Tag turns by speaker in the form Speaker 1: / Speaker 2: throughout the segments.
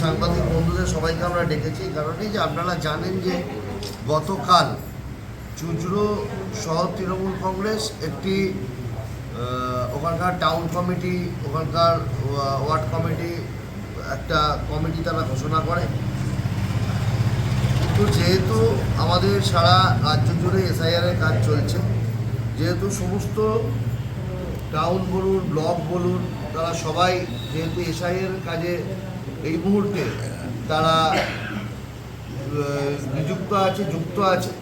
Speaker 1: সাংবাদিক বন্ধুদের সবাইকে আমরা ডেকেছি, এই কারণেই যে আপনারা জানেন যে গতকাল চুচড়ো শহর তৃণমূল কংগ্রেস একটি ওখানকার টাউন কমিটি ওখানকার ওয়ার্ড কমিটি একটা কমিটি তারা ঘোষণা করে। তো যেহেতু আমাদের সারা রাজ্য জুড়ে এসআইআরের কাজ চলছে, যেহেতু সমস্ত টাউন বলুন ব্লক বলুন তারা সবাই যেহেতু এসআইয়ের কাজে এই মুহূর্তে তারা নিযুক্ত আছে, যুক্ত আছে,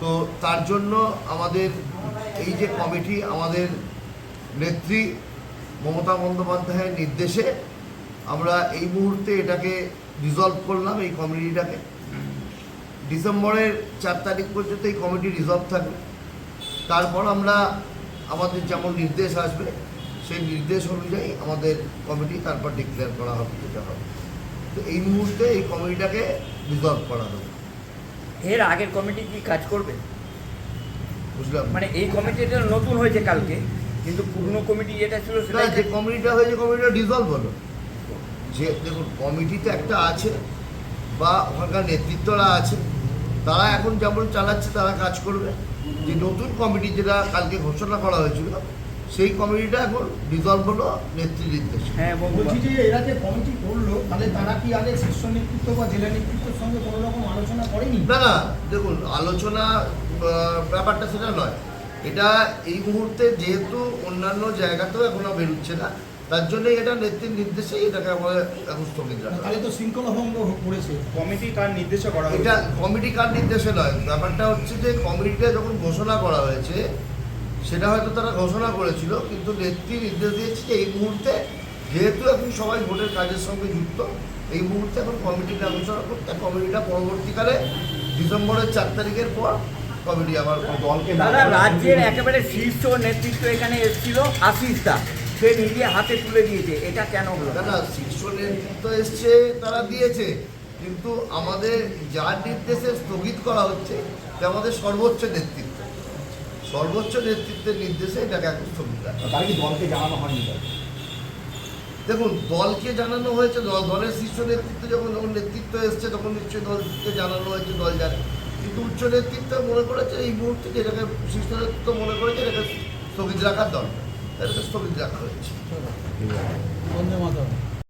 Speaker 1: তো তার জন্য আমাদের এই যে কমিটি, আমাদের নেত্রী মমতা বন্দ্যোপাধ্যায়ের নির্দেশে আমরা এই মুহূর্তে এটাকে রিজলভ করলাম, এই কমিটিটাকে। ডিসেম্বরের চার তারিখ পর্যন্ত এই কমিটি রিজলভ থাকবে। তারপর আমরা আমাদের যেমন নির্দেশ আসবে সেই নির্দেশ অনুযায়ী আমাদের কমিটি তারপর ডিক্লেয়ার করা হবে যেটা হবে। তো এই মুহূর্তে এই কমিটিটাকে রিজলভ করা হবে।
Speaker 2: এর আগের কমিটি কি কাজ করবে?
Speaker 1: বুঝলাম।
Speaker 2: মানে এই কমিটিটা নতুন হয়েছে কালকে কিন্তু পুরনো কমিটি যেটা ছিল সেটা
Speaker 1: যে কমিটিটা হয়েছে কমিটিটা ডিজলভ হলো। যে দেখুন কমিটি তো একটা আছে বা ওখানকার নেতৃত্বরা আছে তারা এখন যেমন চালাচ্ছে তারা কাজ করবে। যে নতুন কমিটি যেটা কালকে ঘোষণা করা হয়েছিল সেই কমিটিটা এখন ডিজলভ হলো নেত্রী নির্দেশে।
Speaker 2: হ্যাঁ বলছি
Speaker 3: যে এরা যে কমিটি করল তাহলে তারা কি আগে শীর্ষ নেতৃত্ব বা জেলা নেতৃত্বের সঙ্গে কোনো রকম আলোচনা করেনি?
Speaker 1: না না দেখুন আলোচনা ব্যাপারটা সেটা নয়। এটা এই মুহূর্তে যেহেতু অন্যান্য জায়গাতেও এখনও বেরোচ্ছে না তার জন্যই এটা নেত্রীর নির্দেশেই এটাকে আমাদের এখন স্থগিত রাখা
Speaker 3: তাহলে তো শৃঙ্খলা ভঙ্গ করেছে।
Speaker 4: কমিটি কার নির্দেশে করা
Speaker 1: এটা কমিটি কার নির্দেশে নয় ব্যাপারটা হচ্ছে যে কমিটিটা যখন ঘোষণা করা হয়েছে সেটা হয়তো তারা ঘোষণা করেছিল কিন্তু নেত্রী নির্দেশ দিয়েছে যে এই মুহূর্তে যেহেতু এখন সবাই ভোটের কাজের সঙ্গে যুক্ত এই মুহূর্তে এখন কমিটিটা আলোচনা করতে কমিটিটা পরবর্তীকালে ডিসেম্বরের চার তারিখের পর কমিটি আবার
Speaker 4: দলকে
Speaker 2: দাদা রাজ্যের একেবারে শীর্ষ নেতৃত্ব এখানে এসেছিল আশিস দা সে নিজে হাতে তুলে দিয়েছে। এটা কেন হলো?
Speaker 1: না শীর্ষ নেতৃত্ব এসছে তারা দিয়েছে কিন্তু আমাদের যার নির্দেশে স্থগিত করা হচ্ছে যে আমাদের সর্বোচ্চ নেতৃত্ব। সর্বোচ্চ নেতৃত্বের নির্দেশে এটাকে এখন স্থগিত রাখা
Speaker 4: তার কি দলকে জানানো হয়নি
Speaker 1: দেখুন দলকে জানানো হয়েছে দল- দলের শীর্ষ নেতৃত্ব যখন যখন নেতৃত্ব এসছে তখন নিশ্চয়ই দলকে জানানো হয়েছে দল জানে। কিন্তু উচ্চ নেতৃত্ব মনে করেছে এই মুহূর্তে যেটাকে শীর্ষ নেতৃত্ব মনে করেছে এটাকে স্থগিত রাখার দরকার। এটাকে স্থগিত রাখা হয়েছে।
Speaker 3: মাতরম